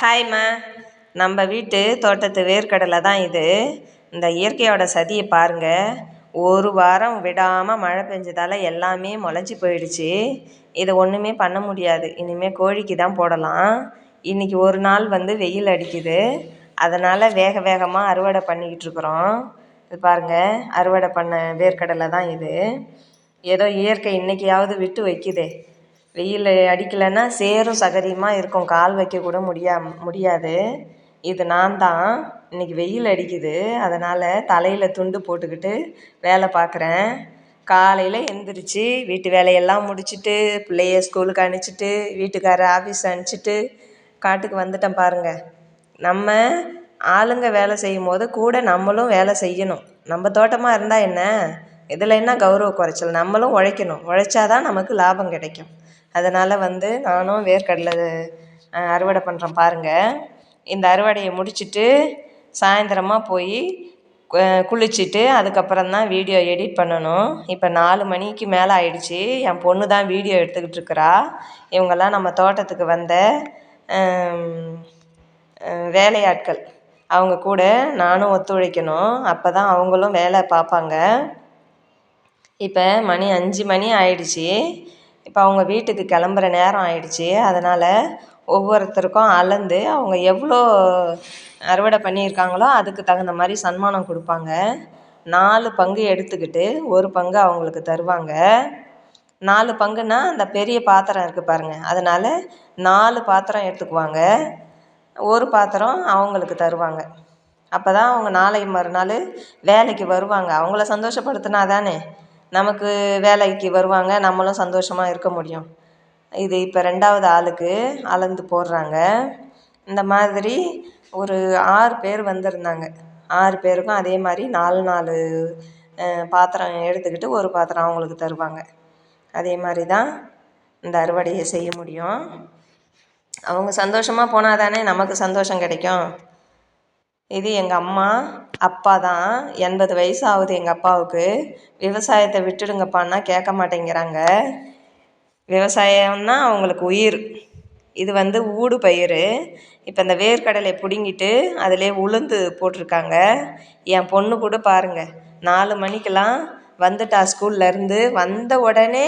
ஹாய்மா நம்ம வீட்டு தோட்டத்து வேர்க்கடலை தான் இது. இந்த இயற்கையோட சதியை பாருங்கள் ஒரு வாரம் விடாமல் மழை பெஞ்சதால் எல்லாமே முளைச்சி போயிடுச்சு. இதை ஒன்றுமே பண்ண முடியாது. இனிமேல் கோழிக்கு தான் போடலாம். இன்றைக்கி ஒரு நாள் வந்து வெயில் அடிக்குது. அதனால் வேக வேகமாக அறுவடை பண்ணிக்கிட்டு இருக்கிறோம். இது பாருங்கள் அறுவடை பண்ண வேர்க்கடலை தான் இது. ஏதோ இயற்கை இன்றைக்கியாவது விட்டு வைக்குதே. வெயில் அடிக்கலைன்னா சேரும் சகதியுமாக இருக்கும். கால் வைக்க கூட முடியா முடியாது. இது நான் தான். இன்றைக்கி வெயில் அடிக்குது. அதனால் தலையில் துண்டு போட்டுக்கிட்டு வேலை பார்க்குறேன். காலையில் எந்திரிச்சு வீட்டு வேலையெல்லாம் முடிச்சுட்டு பிள்ளைய ஸ்கூலுக்கு அனுப்பிச்சிட்டு வீட்டுக்காரரை ஆஃபீஸ் அனுப்பிச்சிட்டு காட்டுக்கு வந்துட்டேன் பாருங்கள் நம்ம ஆளுங்க வேலை செய்யும் போது கூட நம்மளும் வேலை செய்யணும். நம்ம தோட்டமாக இருந்தால் என்ன? இதில் என்ன கௌரவ குறைச்சல்? நம்மளும் உழைக்கணும். உழைச்சா தான் நமக்கு லாபம் கிடைக்கும். அதனால் வந்து நானும் வேர்க்கடலை அறுவடை பண்ணுறேன் பாருங்கள் இந்த அறுவடையை முடிச்சுட்டு சாயந்தரமா போய் குளிச்சுட்டு அதுக்கப்புறம் தான் வீடியோ எடிட் பண்ணணும். இப்போ நாலு மணிக்கு மேலே ஆயிடுச்சு. என் பொண்ணு தான் வீடியோ எடுத்துக்கிட்டு இருக்கிறா. இவங்கெல்லாம் நம்ம தோட்டத்துக்கு வந்த வேலையாட்கள். அவங்க கூட நானும் ஒத்துழைக்கணும். அப்போ தான் அவங்களும் வேலை பார்ப்பாங்க. இப்போ மணி அஞ்சு மணி ஆயிடுச்சு. இப்போ அவங்க வீட்டுக்கு கிளம்புற நேரம் ஆயிடுச்சு. அதனால் ஒவ்வொருத்தருக்கும் அளந்து அவங்க எவ்வளோ அறுவடை பண்ணியிருக்காங்களோ அதுக்கு தகுந்த மாதிரி சன்மானம் கொடுப்பாங்க. நாலு பங்கு எடுத்துக்கிட்டு ஒரு பங்கு அவங்களுக்கு தருவாங்க. நாலு பங்குன்னா அந்த பெரிய பாத்திரம் இருக்குது பாருங்கள் அதனால் நாலு பாத்திரம் எடுத்துக்குவாங்க. ஒரு பாத்திரம் அவங்களுக்கு தருவாங்க. அப்போ தான் அவங்க நாளை மறுநாள் வேலைக்கு வருவாங்க. அவங்கள சந்தோஷப்படுத்தினா தானே. நமக்கு வேலைக்கு வருவாங்க நம்மளும் சந்தோஷமாக இருக்க முடியும். இது இப்போ ரெண்டாவது ஆளுக்கு அளந்து போடுறாங்க. இந்த மாதிரி ஒரு ஆறு பேர் வந்திருந்தாங்க. ஆறு பேருக்கும் அதே மாதிரி நாலு நாலு பாத்திரம் எடுத்துக்கிட்டு ஒரு பாத்திரம் அவங்களுக்கு தருவாங்க. அதே மாதிரி தான் இந்த அறுவடையை செய்ய முடியும். அவங்க சந்தோஷமாக போனால் தானே நமக்கு சந்தோஷம் கிடைக்கும். இது எங்கள் அம்மா அப்பா தான் எண்பது வயசு ஆகுது எங்கள் அப்பாவுக்கு. விவசாயத்தை விட்டுடுங்கப்பான்னா கேட்க மாட்டேங்கிறாங்க. விவசாயம்னா அவங்களுக்கு உயிர். இது வந்து ஊடு பயிர் இப்போ இந்த வேர்க்கடலை பிடுங்கிட்டு அதிலே உளுந்து போட்டிருக்காங்க. என் பொண்ணு கூட பாருங்கள் நாலு மணிக்கெல்லாம் வந்துட்டா ஸ்கூல்லேருந்து வந்த உடனே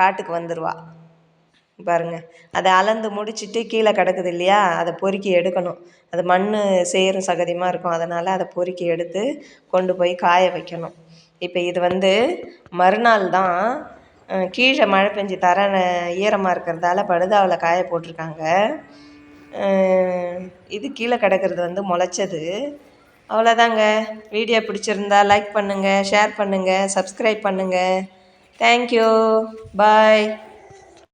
காட்டுக்கு வந்துடுவா பாருங்கள் அதை அளந்து முடிச்சுட்டு கீழே கிடக்குது இல்லையா? அதை பொறுக்கி எடுக்கணும். அது மண் சேரும் சகதியுமாக இருக்கும். அதனால் அதை பொறுக்கி எடுத்து கொண்டு போய் காய வைக்கணும். இப்போ இது வந்து மறுநாள் தான் கீழே மழை பெஞ்சு தர ஈரமாக இருக்கிறதால படுதாவில் காய போட்டிருக்காங்க. இது கீழே கிடக்கிறது வந்து முளைச்சது. அவ்வளோதாங்க. வீடியோ பிடிச்சிருந்தா லைக் பண்ணுங்கள் ஷேர் பண்ணுங்கள் சப்ஸ்கிரைப் பண்ணுங்கள் தேங்க்யூ பாய்